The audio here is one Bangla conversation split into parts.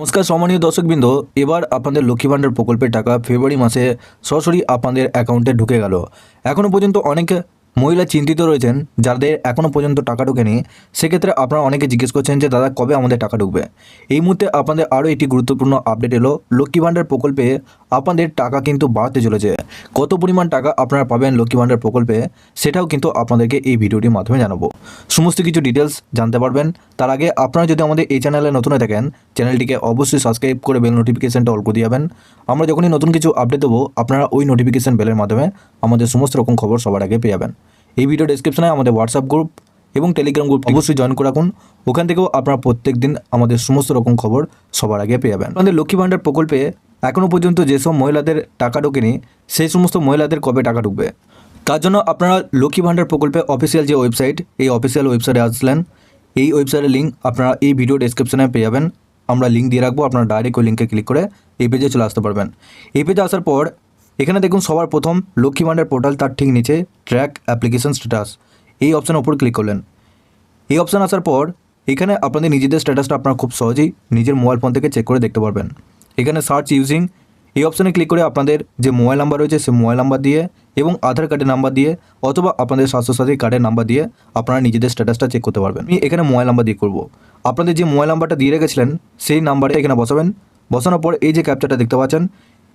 নমস্কার, সম্মানীয় দর্শকবৃন্দ। এবার আপনাদের লক্ষ্মী ভাণ্ডার প্রকল্পের টাকা ফেব্রুয়ারি মাসে সরাসরি আপনাদের অ্যাকাউন্টে ঢুকে গেল। এখনও পর্যন্ত অনেক মহিলা চিন্তিত রয়েছেন, যাদের এখনও পর্যন্ত টাকা ঢোকেনি। সেক্ষেত্রে আপনারা অনেকে জিজ্ঞেস করছেন যে, দাদা, কবে আমাদের টাকা ঢুকবে? এই মুহূর্তে আপনাদের আরও একটি গুরুত্বপূর্ণ আপডেট এলো। লক্ষ্মী ভাণ্ডার প্রকল্পে আপনাদের টাকা কিন্তু বাড়তে চলেছে। কত পরিমাণ টাকা আপনারা পাবেন লক্ষ্মী ভাণ্ডার প্রকল্পে, সেটাও কিন্তু আপনাদেরকে এই ভিডিওটির মাধ্যমে জানাব। সমস্ত কিছু ডিটেলস জানতে পারবেন। তার আগে আপনারা যদি আমাদের এই চ্যানেলে নতুন হয়ে থাকেন চ্যানেলটিকে অবশ্যই সাবস্ক্রাইব করে বেল নোটিফিকেশনটা অল করে দিয়ে যাবেন। আমরা যখনই নতুন কিছু আপডেট দেবো, আপনারা ওই নোটিফিকেশন বেলের মাধ্যমে আমাদের সমস্ত রকম খবর সবার আগে পেয়ে যাবেন। এই ভিডিও ডেসক্রিপশনে আমাদের হোয়াটসঅ্যাপ গ্রুপ এবং টেলিগ্রাম গ্রুপ অবশ্যই জয়েন করে রাখুন। ওখান থেকেও আপনারা প্রত্যেক দিন আমাদের সমস্ত রকম খবর সবার আগে পেয়ে যাবেন। আমাদের লক্ষ্মী ভাণ্ডার প্রকল্পে এখনও পর্যন্ত যেসব মহিলাদের টাকা ঢোকেনি, সেই সমস্ত মহিলাদের কবে টাকা ঢুকবে? তার জন্য আপনারা লক্ষ্মী ভাণ্ডার প্রকল্পে অফিসিয়াল যে ওয়েবসাইট এই অফিসিয়াল ওয়েবসাইটে আসলেন। এই ওয়েবসাইটের লিঙ্ক আপনারা এই ভিডিও ডেসক্রিপশনে পেয়ে যাবেন। আমরা লিঙ্ক দিয়ে রাখব, আপনারা ডাইরেক্ট ওই লিঙ্কে ক্লিক করে এই পেজে চলে আসতে পারবেন। এই পেজে আসার পর, এখানে দেখুন সবার প্রথম লক্ষ্মী ভাণ্ডার পোর্টাল তার ঠিক নিচে ট্র্যাক অ্যাপ্লিকেশন স্ট্যাটাস এই অপশানের ওপর ক্লিক করলেন। এই অপশান আসার পর, এখানে আপনাদের নিজেদের স্ট্যাটাসটা আপনারা খুব সহজেই নিজের মোবাইল ফোন থেকে চেক করে দেখতে পারবেন। এখানে সার্চ ইউজিং এই অপশানে ক্লিক করে আপনাদের যে মোবাইল নাম্বার রয়েছে সে মোবাইল নাম্বার দিয়ে এবং আধার কার্ডের নাম্বার দিয়ে অথবা আপনাদের স্বাস্থ্যসাথী কার্ডের নাম্বার দিয়ে আপনারা নিজেদের স্ট্যাটাসটা চেক করতে পারবেন। আমি এখানে মোবাইল নাম্বার দিয়ে করব। আপনাদের যে মোবাইল নাম্বারটা দিয়ে রেখেছিলেন, সেই নাম্বারটা এখানে বসাবেন। বসানোর পর এই যে ক্যাপচারটা দেখতে পাচ্ছেন,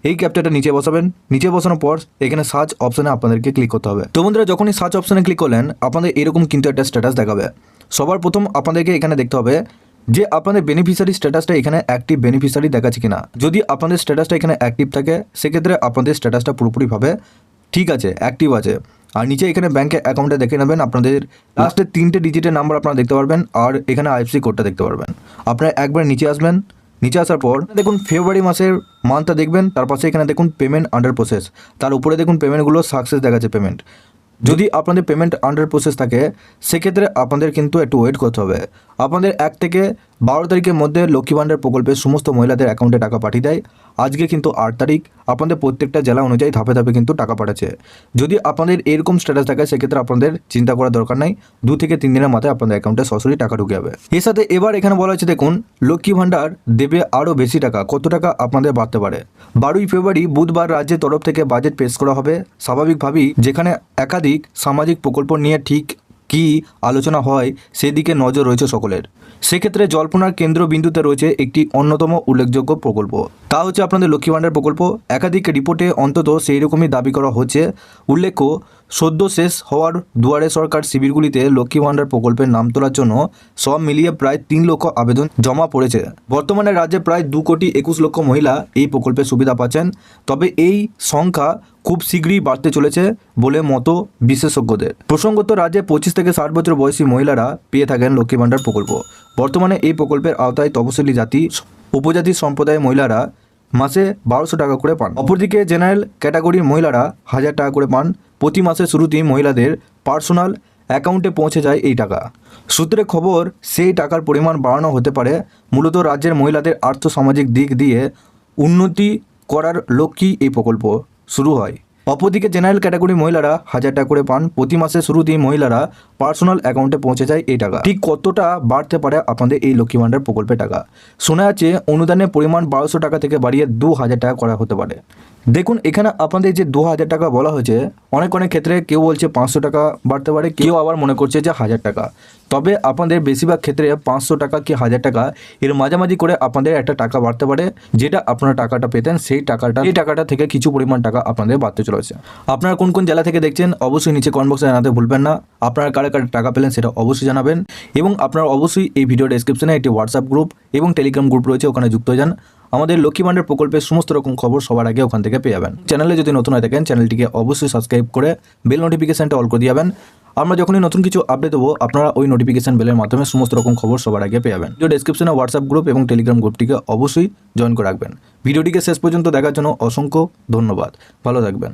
এই ক্যাপচারটা নিচে বসাবেন। নিচে বসানোর পর এখানে সার্চ অপশানে আপনাদেরকে ক্লিক করতে হবে। তো বন্ধুরা, যখনই সার্চ অপশানে ক্লিক করলেন, আপনাদের এরকম কিন্তু একটা স্ট্যাটাস দেখাবে। সবার প্রথম আপনাদেরকে এখানে দেখতে হবে যে আপনাদের বেনিফিশিয়ারি স্ট্যাটাসটা এখানে অ্যাক্টিভ বেনিফিশিয়ারি দেখাচ্ছে কিনা। যদি আপনাদের স্ট্যাটাসটা এখানে অ্যাক্টিভ থাকে, সেক্ষেত্রে আপনাদের স্ট্যাটাসটা পুরোপুরিভাবে ঠিক আছে অ্যাক্টিভ আছে। আর নিচে এখানে ব্যাংকে অ্যাকাউন্টে দেখে নেবেন আপনাদের লাস্টের তিনটে ডিজিটের নাম্বার আপনারা দেখতে পারবেন, আর এখানে আইএফসি কোডটা দেখতে পারবেন। আপনারা একবার নিচে আসবেন, নিচে আসার পর দেখুন ফেব্রুয়ারি মাসের মান্থটা দেখবেন, তার পাশে এখানে দেখুন পেমেন্ট আন্ডার প্রসেস তার উপরে দেখুন পেমেন্টগুলো সাকসেস দেখাচ্ছে পেমেন্ট যদি আপনাদের পেমেন্ট আন্ডার প্রসেস থাকে, সেক্ষেত্রে আপনাদের কিন্তু একটু ওয়েট করতে হবে। আপনাদের এক থেকে বারো তারিখের মধ্যে লক্ষ্মী ভাণ্ডার প্রকল্পের সমস্ত মহিলাদের অ্যাকাউন্টে টাকা পাঠিয়ে দেয়। আজকে কিন্তু আট তারিখ। আপনাদের প্রত্যেকটা জেলা অনুযায়ী ধাপে ধাপে কিন্তু টাকা পাঠাচ্ছে। যদি আপনাদের এরকম স্ট্যাটাস থাকে, সেক্ষেত্রে আপনাদের চিন্তা করার দরকার নাই। দু থেকে তিন দিনের মাথায় আপনাদের অ্যাকাউন্টে সরাসরি টাকা ঢুকে যাবে। এর সাথে এবার এখানে বলা হচ্ছে দেখুন, লক্ষ্মী ভাণ্ডার দেবে আরও বেশি টাকা। কত টাকা আপনাদের বাড়তে পারে? বারোই ফেব্রুয়ারি বুধবার রাজ্যের তরফ থেকে বাজেট পেশ করা হবে। স্বাভাবিকভাবেই যেখানে একাধিক সামাজিক প্রকল্প নিয়ে ঠিক কি আলোচনা হয়, সেদিকে নজর রয়েছে সকলের। সেক্ষেত্রে জল্পনার কেন্দ্রবিন্দুতে রয়েছে একটি অন্যতম উল্লেখযোগ্য প্রকল্প। তা হচ্ছে আপনাদের লক্ষ্মী ভাণ্ডার প্রকল্প। একাধিক রিপোর্টে অন্তত সেই রকমই দাবি করা হচ্ছে। উল্লেখ্য সদ্য শেষ হওয়ার দুয়ারে সরকার শিবিরগুলিতে লক্ষ্মী ভাণ্ডার প্রকল্পের নাম তোলার জন্য সব মিলিয়ে প্রায় তিন লক্ষ আবেদন জমা পড়েছে। বর্তমানে রাজ্যে প্রায় দু কোটি একুশ লক্ষ মহিলা এই প্রকল্পের সুবিধা পাচ্ছেন, তবে এই সংখ্যা খুব শীঘ্রই বাড়তে চলেছে বলে মতো বিশেষজ্ঞদের। প্রসঙ্গত, রাজ্যে পঁচিশ থেকে ষাট বছর বয়সী মহিলারা পেয়ে থাকেন লক্ষ্মী ভাণ্ডার প্রকল্প। বর্তমানে এই প্রকল্পের আওতায় তপশিলি জাতি, উপজাতি সম্প্রদায়ের মহিলারা মাসে বারোশো টাকা করে পান। অপরদিকে, জেনারেল ক্যাটাগরির মহিলারা হাজার টাকা করে পান প্রতি মাসের শুরুতেই মহিলাদের পার্সোনাল অ্যাকাউন্টে পৌঁছে যায় এই টাকা। সূত্রে খবর, সেই টাকার পরিমাণ বাড়ানো হতে পারে মূলত রাজ্যের মহিলাদের আর্থসামাজিক দিক দিয়ে উন্নতি করার লক্ষ্যেই এই প্রকল্প শুরু হয়। অপরদিকে জেনারেল ক্যাটাগরি মহিলারা হাজার টাকা করে পান। প্রতি মাসের শুরুতেই মহিলারা পার্সোনাল অ্যাকাউন্টে পৌঁছে যায় এই টাকা। ঠিক কতটা বাড়তে পারে আপনাদের এই লক্ষ্মী ভাণ্ডার প্রকল্পের টাকা? শোনা যাচ্ছে, অনুদানের পরিমাণ বারোশো টাকা থেকে বাড়িয়ে দু হাজার টাকা করা হতে পারে। দেখুন, এখানে আপনাদের যে দু হাজার টাকা বলা হয়েছে, অনেক অনেক ক্ষেত্রে কেউ বলছে পাঁচশো টাকা বাড়তে পারে, কেউ আবার মনে করছে যে হাজার টাকা। তবে আপনাদের বেশিরভাগ ক্ষেত্রে পাঁচশো টাকা কি হাজার টাকা, এর মাঝামাঝি করে আপনাদের একটা টাকা বাড়তে পারে, যেটা আপনারা টাকাটা পেতেন, সেই টাকাটা এই টাকাটা থেকে কিছু পরিমাণ টাকা আপনাদের বাড়তে চলেছে। আপনারা কোন কোন জেলা থেকে দেখছেন, অবশ্যই নিচে কমেন্ট বক্সে জানাতে ভুলবেন না। আপনারা কারা কারা টাকা পেলেন সেটা অবশ্যই জানাবেন। এবং আপনারা অবশ্যই এই ভিডিও ডেসক্রিপশনে একটি হোয়াটসঅ্যাপ গ্রুপ এবং টেলিগ্রাম গ্রুপ রয়েছে, ওখানে যুক্ত হয়ে যান। আমাদের লক্ষ্মী ভাণ্ডার প্রকল্পের সমস্ত রকম খবর সবার আগে ওখান থেকে পেয়ে যাবেন। চ্যানেলে যদি নতুন হয়ে থাকেন চ্যানেলটিকে অবশ্যই সাবস্ক্রাইব করে বেল নোটিফিকেশানটা অল করে দিয়ে যাবেন। আমরা যখনই নতুন কিছু আপডেট দেবো, আপনারা ওই নোটিফিকেশন বেলের মাধ্যমে সমস্ত রকম খবর সবার আগে পেয়ে যাবেন। যে ডিসক্রিপশনে হোয়াটসঅ্যাপ গ্রুপ এবং টেলিগ্রাম গ্রুপটিকে অবশ্যই জয়েন করে রাখবেন। ভিডিওটিকে শেষ পর্যন্ত দেখার জন্য অসংখ্য ধন্যবাদ। ভালো থাকবেন।